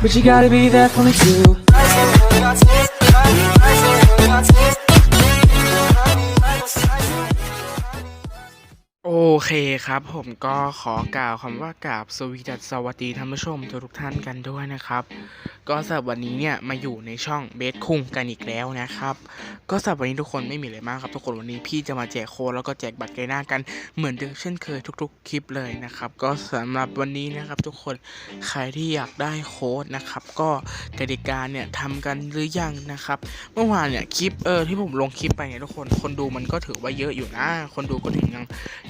but you gotta be there for me too. โอเคครับผมก็ขอกล่าวคำว่ากราบสวีดัสสวัสดีท่านผู้ชมทุกท่านกันด้วยนะครับ ก็สำหรับวันนี้เนี่ยมาอยู่ในช่องเบสคุงกันอีกแล้วนะครับ ก็สำหรับวันนี้ทุกคนไม่มีอะไรมากครับ ทุกคนวันนี้พี่จะมาแจกโค้ดแล้วก็แจกบัตรไกหน้ากันเหมือนเดิมเช่นเคยทุก ๆ คลิปเลยนะครับ ก็สำหรับวันนี้นะครับ ทุกคนใครที่อยากได้โค้ดนะครับ ก็กติกาเนี่ยทำกันหรือยังนะครับเมื่อวานเนี่ยคลิปเออที่ผมลงคลิปไปเนี่ยทุกคนคนดูมันก็ถือว่าเยอะอยู่นะคนดูก็ถึงยัง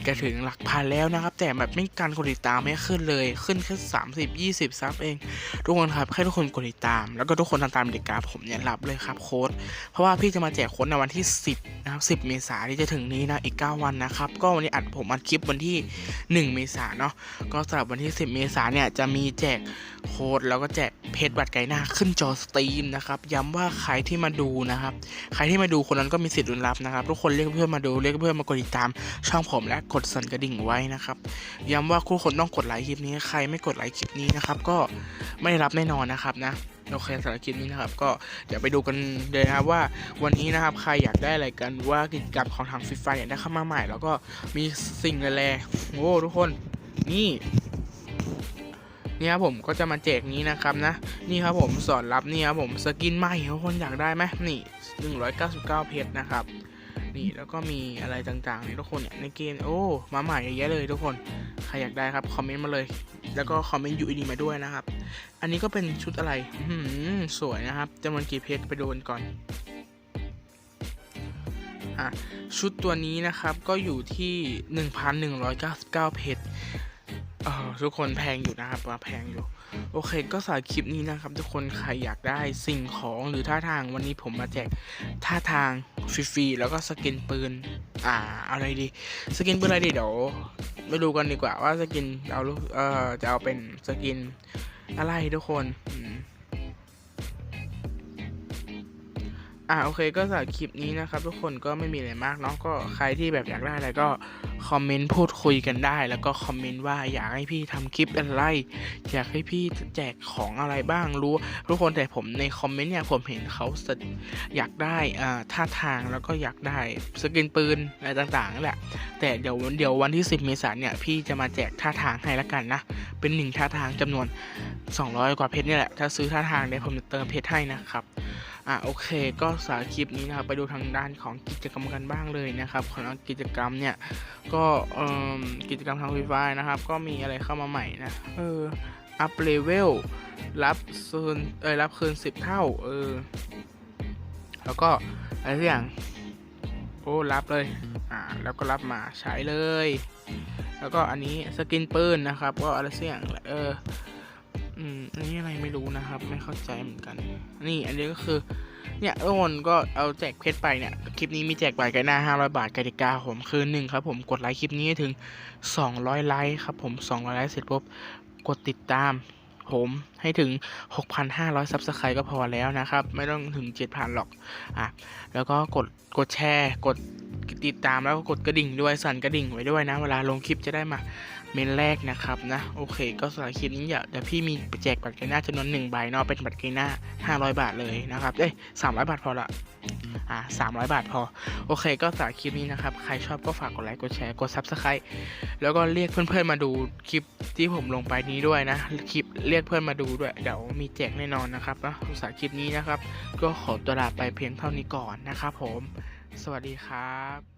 จะถึงหลักพันแล้วนะครับ แต่แบบไม่การกดติดตามไม่ขึ้นเลยขึ้นแค่สามสิบยี่สิบซับเอง ทุกคนครับให้ทุกคนกดติดตาม แล้วก็ทุกคนทำตามกติกาผมเนี่ยรับเลยครับโค้ดเพราะว่าพี่จะมาแจกโค้ดในวันที่ 10นะครับ10 เมษาที่จะถึงนี้นะอีก 9 วันนะครับก็วันนี้อัดผมอัดคลิปวันที่ 1 เมษาเนาะก็สำหรับวันที่ 10 เมษาเนี่ยจะมีแจกโค้ดแล้วก็แจกเพจบัตรไกหน้าขึ้นจอสตรีมนะครับย้ำว่าใครที่มาดูนะครับใครที่มาดูคนนั้นก็มีสิทธิ์ลุ้นรับนะครับทุกคนเรียกเพื่อนมาดูเรียกเพื่อนมากดติดตามช่องผมและกดสั่นกระดิ่งไว้นะครับ ย้ำว่าทุกคนต้องกดไลค์คลิปนี้ ใครไม่กดไลค์คลิปนี้นะครับ ก็ไม่รับแน่นอนนะครับนะโอเคสำหรับคลิปนี้นะครับ ก็เดี๋ยวไปดูกันเลยนะครับว่าวันนี้นะครับใครอยากได้อะไรกันว่ากิจกรรมของทางฟิฟาเนี่ยได้เข้ามาใหม่ แล้วก็มีสิ่งแรงโอ้ทุกคนนี่นี่ครับผมก็จะมาแจกนี้นะครับนะ นี่ครับผมสอนรับนี่ครับผมสกินใหม่ทุกคนอยากได้ไหมนี่ 199 เพชรนะครับ นี่แล้วก็มีอะไรต่างๆเนี่ยทุกคนเนี่ยในเกมโอ้มาใหม่เยอะแยะเลยทุกคนใครอยากได้ครับคอมเมนต์มาเลย แล้วก็คอมเมนต์ยูอีดีมาด้วยนะครับ อันนี้ก็เป็นชุดอะไรหือสวยนะครับจำนวนกี่เพชรไปดูกันก่อนอชุดตัวนี้นะครับก็อยู่ที่ 1,199 เพชร เออทุกคนแพงอยู่นะครับมาแพงอยู่ โอเค ก็สายคลิปนี้นะครับ ทุกคนใครอยากได้สิ่งของหรือท่าทางวันนี้ผมมาแจกท่าทางฟรีๆแล้วก็สกินปืน อ่าอะไรดี สกินปืนอะไรดีเดี๋ยวไปดูกันดีกว่าว่าสกินเอาลูกเออจะเอาเป็นสกินอะไรทุกคน อ่าโอเคก็สำหรับคลิปนี้นะครับทุกคนก็ไม่มีอะไรมากเนาะก็ใครที่แบบอยากได้อะไรก็คอมเมนต์พูดคุยกันได้ แล้วก็คอมเมนต์ว่าอยากให้พี่ทำคลิปอะไร อยากให้พี่แจกของอะไรบ้างรู้ ทุกคนแต่ผมในคอมเมนต์เนี่ยผมเห็นเขาสอยากได้อ่าท่าทางแล้วก็อยากได้สกินปืนอะไรต่างๆนั่นแหละแต่เดี๋ยวเดี๋ยววันที่ 10 เมษายนเนี่ยพี่จะมาแจกท่าทางให้ละกันนะเป็นหนึ่งท่าทางจำนวน 200 กว่าเพชรนี่แหละถ้าซื้อท่าทางเนี่ยผมจะเติมเพชรให้นะครับ อะโอเค ก็สารคลิปนี้นะครับไปดูทางด้านของกิจกรรมกันบ้างเลยนะครับของกิจกรรมเนี่ยก็เอ่อกิจกรรมทางฟรีไฟนะครับ ก็มีอะไรเข้ามาใหม่นะเอออัพเลเวลรับคืนเออรับคืน10 เท่าเออแล้วก็อะไรสักอย่างโอ้รับเลยอ่าแล้วก็รับมาใช้เลย แล้วก็อันนี้สกินปืนนะครับ ก็อะไรสักอย่างเออ อืมอันนี้อะไรไม่รู้นะครับ ไม่เข้าใจเหมือนกัน นี่อันนี้ก็คือ เนี่ยทุกคนก็เอาแจกเพชรไปเนี่ย คลิปนี้มีแจกบัตรกันหน้า500บาทกติกาผมคือหนึ่งครับผมกดไลค์คลิปนี้ให้ถึง200ไลค์ครับผม200ไลค์เสร็จปุ๊บกดติดตามผมให้ถึง 6,500 ซับสไครต์ก็พอแล้วนะครับ ไม่ต้องถึง 7,000 หรอก อะ แล้วก็กด กดแชร์ กด ติดตามแล้วก็กดกระดิ่งด้วยสั่นกระดิ่งไว้ด้วยนะ เวลาลงคลิปจะได้มาเมนแรกนะครับนะ โอเค ก็สำหรับคลิปนี้อยาเดี๋ยวพี่มีแจกบัตรเกยหน้าจำนวนหนึ่งใบเนาะเป็นบัตรเกยหน้า500 บาทเลยนะครับเอ้ย300 บาทพอละอ่า300 บาทพอ โอเค ก็สำหรับคลิปนี้นะครับ ใครชอบก็ฝากกดไลค์กดแชร์กด Subscribe แล้วก็เรียกเพื่อนๆมาดูคลิปที่ผมลงไปนี้ด้วยนะคลิปเรียกเพื่อนมาดูด้วยเดี๋ยวมีแจกแน่นอนนะครับนะสำหรับคลิปนี้นะครับ ก็ขอตัวลาไปเพียงเท่านี้ก่อนนะครับผม สวัสดีครับ